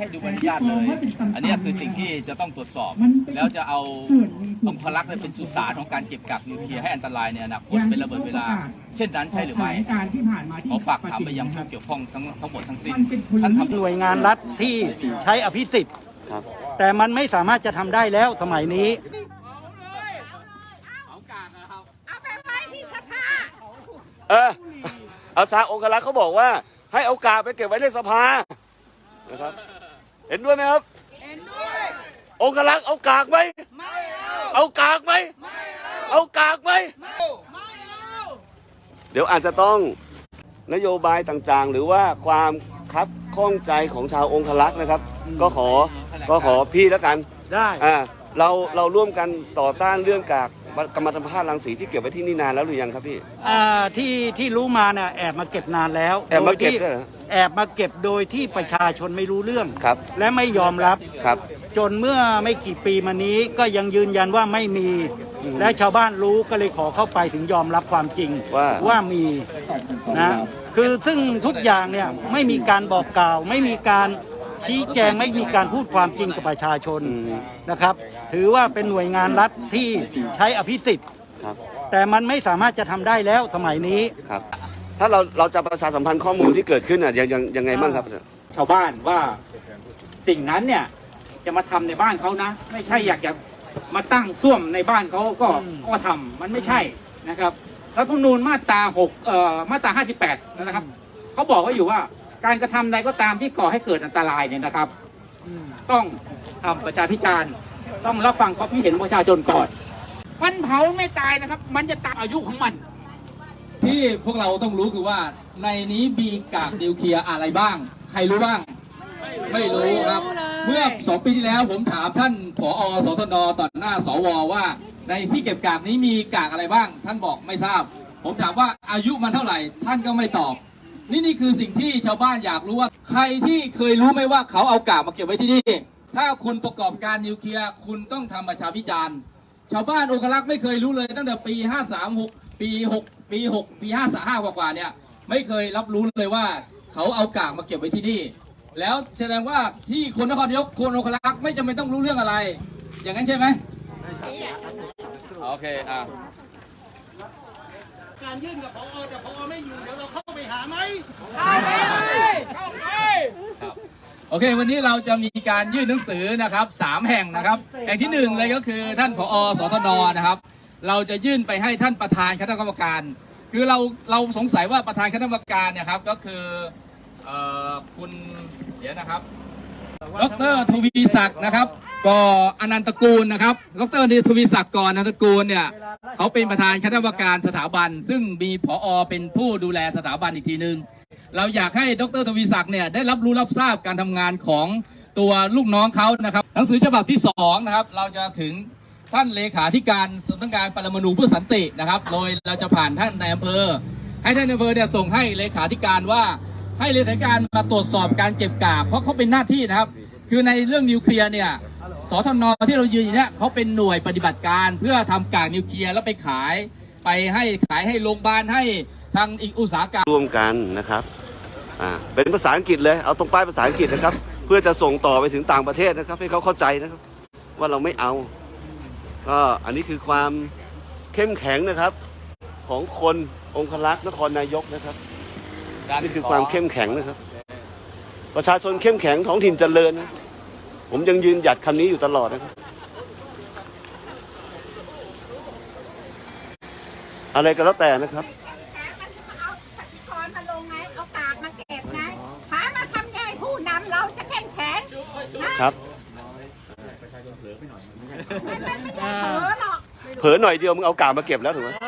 ให้ดูใบอนุญาตเลย อันนี้คือสิ่งที่จะต้องตรวจสอบมันเป็นแล้วจะเอาเกิดมีองคลักษ์เนี่ยเป็นสุสานของการเก็บกักนิวเคลียร์ให้อันตรายในอนาคตเป็นระเบิดเวลา เช่นนั้นใช่หรือไม่สถานการณ์ที่ผ่านมาที่ขอฝากถามไปยังผู้เกี่ยวข้องทั้งทั้งหมดทั้งสิ้นมันเป็นคนท่านละทำหน่วยงานรัฐที่ใช้อภิสิทธิ์ครับแต่มันไม่สามารถจะทำได้แล้วสมัยนี้เอาไปไว้ที่สภาเออเอาชาองคลักษ์เขาบอกว่า ให้เอากากไปเก็บไว้ในสภานะครับ เห็นด้วยไหมครับ เห็นด้วยองคลักษ์เอากากไหมไม่เอาเอากากไหมเอากากไหมไม่เอาเดี๋ยวอาจจะต้องนโยบายต่างๆ หรือว่าความคับข้องใจของชาวองคลักษ์นะครับ ก็ขอก็ขอพี่แล้วกันได้อ่าเราเราร่วมกันต่อต้านเรื่องกาก กัมมันตภาพรังสีที่เก็บไว้ที่นี่นานแล้วหรือยังครับพี่ อ่าที่ที่รู้มาเนี่ยแอบมาเก็บนานแล้วแอบมาเก็บโดยที่ด้วยเหรอแอบมาเก็บโดยที่ประชาชนไม่รู้เรื่อง ครับ และไม่ยอมรับ ครับ จนเมื่อไม่กี่ปีมานี้ก็ยังยืนยันว่าไม่มี และชาวบ้านรู้ก็เลยขอเข้าไปถึงยอมรับความจริงว่าว่ามีนะคือซึ่งทุกอย่างเนี่ยไม่มีการบอกกล่าว ไม่มีการ ชี้แจงไม่มีการพูดความจริงกับประชาชนนะครับ ถือว่าเป็นหน่วยงานรัฐที่ใช้อภิสิทธิ์ครับแต่มันไม่สามารถจะทำได้แล้วสมัยนี้ ครับ ถ้าเราเราจะประชาสัมพันธ์ข้อมูลที่เกิดขึ้นอะยังยังยังไงบ้างครับ ชาวบ้านว่าสิ่งนั้นเนี่ยจะมาทำในบ้านเขานะ ไม่ใช่อยากจะมาตั้งส้วมในบ้านเขาก็ก็ทำมันไม่ใช่นะครับรัฐธรรมนูญมาตราหกเอ่อมาตราห้าสิบแปดนะครับเขาบอกไว้อยู่ว่า การกระทำใดก็ตามที่ก่อให้เกิดอันตรายเนี่ยนะครับ ต้องทำประชาพิจารณ์ต้องรับฟังความคิดเห็นของประชาชนก่อน มันเผาไม่ตายนะครับ มันจะตามอายุของมัน ที่พวกเราต้องรู้คือว่าในนี้มีกากนิวเคลียร์อะไรบ้าง ใครรู้บ้าง ไม่รู้ครับ เมื่อสองปีที่แล้วผมถามท่านผอสทนต่อหน้าสวว่า ในที่เก็บกากนี้มีกากอะไรบ้าง ท่านบอกไม่ทราบ ผมถามว่าอายุมันเท่าไหร่ ท่านก็ไม่ตอบ นี่นี่คือสิ่งที่ชาวบ้านอยากรู้ว่า ใครที่เคยรู้ไหมว่าเขาเอากากมาเก็บไว้ที่นี่ ถ้าคุณประกอบการนิวเคลียร์คุณต้องทำประชาพิจารณ์ ชาวบ้านองครักษ์ไม่เคยรู้เลยตั้งแต่ปี 536 ปี 6 ปี 6 ปี 535กว่าๆเนี่ยไม่เคยรับรู้เลยว่าเขาเอากากมาเก็บไว้ที่นี่ แล้วแสดงว่าที่คนนครนายกคนองครักษ์ไม่จำเป็นต้องรู้เรื่องอะไร อย่างนั้นใช่ไหมโอเคอ่าการยื่นกับพอแต่พอไม่อยู่เดี๋ยวเราเข้า ไปหาไหมโอเค วันนี้เราจะมีการยื่นหนังสือนะครับสามแห่งนะครับแห่งที่หนึ่งเลยก็คือท่านผอสทนนะครับ เราจะยื่นไปให้ท่านประธานคณะกรรมการ คือเราเราสงสัยว่าประธานคณะกรรมการเนี่ยครับก็คือเอ่อคุณเดี๋ยวนะครับดรทวีศักดิ์นะครับ ก่ออนันตกูลนะครับ ดรทวีศักดิ์ก่ออนันตกูลเนี่ยเขาเป็นประธานคณะกรรมการสถาบัน ซึ่งมีผอเป็นผู้ดูแลสถาบันอีกทีหนึ่งเราอยากให้ดรทวีศักดิ์เนี่ยได้รับรู้รับทราบการทำงานของตัวลูกน้องเขานะครับ หนังสือฉบับที่สองนะครับเราจะถึงท่านเลขาธิการสำนักงานปรมาณูเพื่อสันตินะครับ โดยเราจะผ่านท่านในอำเภอ ให้ท่านในอำเภอเนี่ยส่งให้เลขาธิการว่าให้เลขาธิการมาตรวจสอบการเก็บกากเพราะเขาเป็นหน้าที่นะครับ คือในเรื่องนิวเคลียร์เนี่ย สทนที่เรายืนอยู่เนี่ยเขาเป็นหน่วยปฏิบัติการเพื่อทำกากนิวเคลียร์แล้วไปขาย ไปให้ขายให้โรงพยาบาลให้ทางอีกอุตสาหกรรมร่วมกันนะครับอ่าเป็นภาษาอังกฤษเลยเอาตรงป้ายภาษาอังกฤษนะครับ เพื่อจะส่งต่อไปถึงต่างประเทศนะครับ ให้เขาเข้าใจนะครับ ว่าเราไม่เอา ก็อันนี้คือความเข้มแข็งนะครับ ของคนองคลักษ์นครนายกนะครับนี่คือความเข้มแข็งนะครับ ประชาชนเข้มแข็งท้องถิ่นเจริญนะ ผมยังยืนหยัดคำนี้อยู่ตลอดนะครับ อะไรก็แล้วแต่นะครับ เอาปฏิกรมาลงไงเอากากมาเก็บไงถามมาทำไงผู้นำเราจะเข้มแข็งนะครับมันไม่ได้เผลอหรอก เผลอหน่อยเดียวมึงเอากากมาเก็บแล้วถูกไหมเอ